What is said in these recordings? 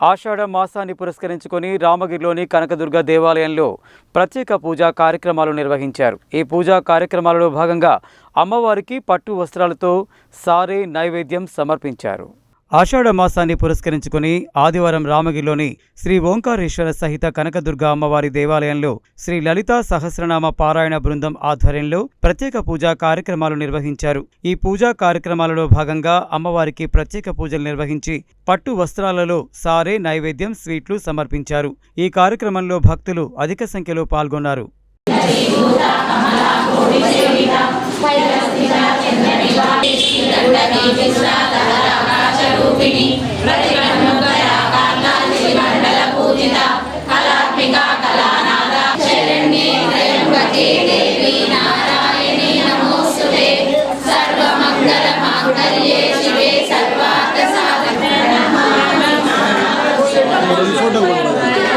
ఆషాఢ మాసాన్ని పురస్కరించుకొని రామగిరిలోని కనకదుర్గ దేవాలయంలో ప్రత్యేక పూజా కార్యక్రమాలు నిర్వహించారు. ఈ పూజా కార్యక్రమాలలో భాగంగా అమ్మవారికి పట్టు వస్త్రాలతో సారే నైవేద్యం సమర్పించారు. ఆషాఢ మాసాన్ని పురస్కరించుకుని ఆదివారం రామగిరిలోని శ్రీ ఓంకారేశ్వర సహిత కనకదుర్గ అమ్మవారి దేవాలయంలో శ్రీ లలితా సహస్రనామ పారాయణ బృందం ఆధ్వర్యంలో ప్రత్యేక పూజా కార్యక్రమాలు నిర్వహించారు. ఈ పూజా కార్యక్రమాలలో భాగంగా అమ్మవారికి ప్రత్యేక పూజలు నిర్వహించి పట్టు వస్త్రాలలో సారే నైవేద్యం స్వీట్లు సమర్పించారు. ఈ కార్యక్రమంలో భక్తులు అధిక సంఖ్యలో పాల్గొన్నారు. ಒಂದು ಫೋಟೋ ಕೊಡ್ಬೋದು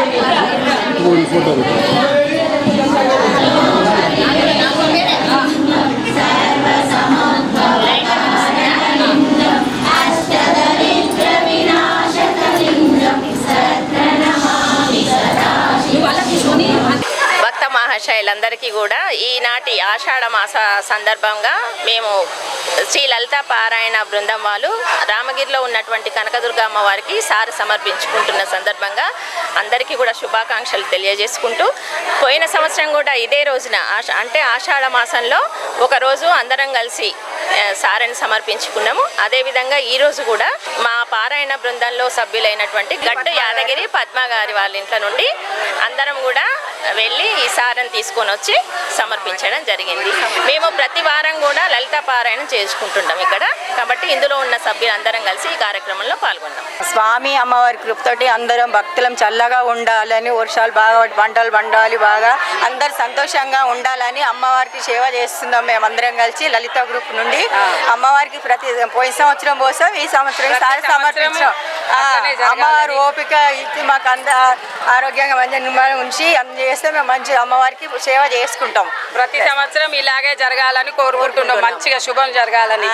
ಒಂದು ಫೋಟೋ ಕೊಡ್ಬೋದು మహాశయులందరికీ కూడా ఈనాటి ఆషాఢ మాస సందర్భంగా మేము శ్రీ లలిత పారాయణ బృందం వాళ్ళు రామగిరిలో ఉన్నటువంటి కనకదుర్గ అమ్మవారికి సారి సమర్పించుకుంటున్న సందర్భంగా అందరికీ కూడా శుభాకాంక్షలు తెలియజేసుకుంటూ పోయిన సంవత్సరం కూడా ఇదే రోజున అంటే ఆషాఢ మాసంలో ఒకరోజు అందరం కలిసి సారని సమర్పించుకున్నాము. అదేవిధంగా ఈరోజు కూడా మా పారాయణ బృందంలో సభ్యులైనటువంటి గట్టు యాదగిరి పద్మ గారి వాళ్ళ ఇంట్లో నుండి అందరం కూడా వెళ్ళి ఈ సారని తీసుకొని వచ్చి సమర్పించడం జరిగింది. మేము ప్రతి వారం కూడా లలిత పారాయణం చేసుకుంటుంటాం ఇక్కడ. కాబట్టి ఇందులో ఉన్న సభ్యులందరం కలిసి ఈ కార్యక్రమంలో స్వామి అమ్మవారి కృపతోటి అందరం భక్తులం చల్లగా ఉండాలని వర్షాలు బాగా పంటలు పండాలి బాగా అందరు సంతోషంగా ఉండాలని అమ్మవారికి సేవ చేస్తున్నాం మేము అందరం కలిసి లలిత గ్రూప్ నుండి. అమ్మవారికి ప్రతి పోయిన సంవత్సరం పోసాం ఈ సంవత్సరం ఈసారి సమర్పించాం. అమ్మవారు ఓపిక ఇచ్చి మాకు అంద ఆరోగ్యంగా మంచి నిర్మాణం ఉంచి చేస్తే మేము మంచి అమ్మవారికి సేవ చేసుకుంటాం. ప్రతి సంవత్సరం ఇలాగే జరగాలని కోరుకుంటున్నాం. మంచిగా శుభం జరగాలని.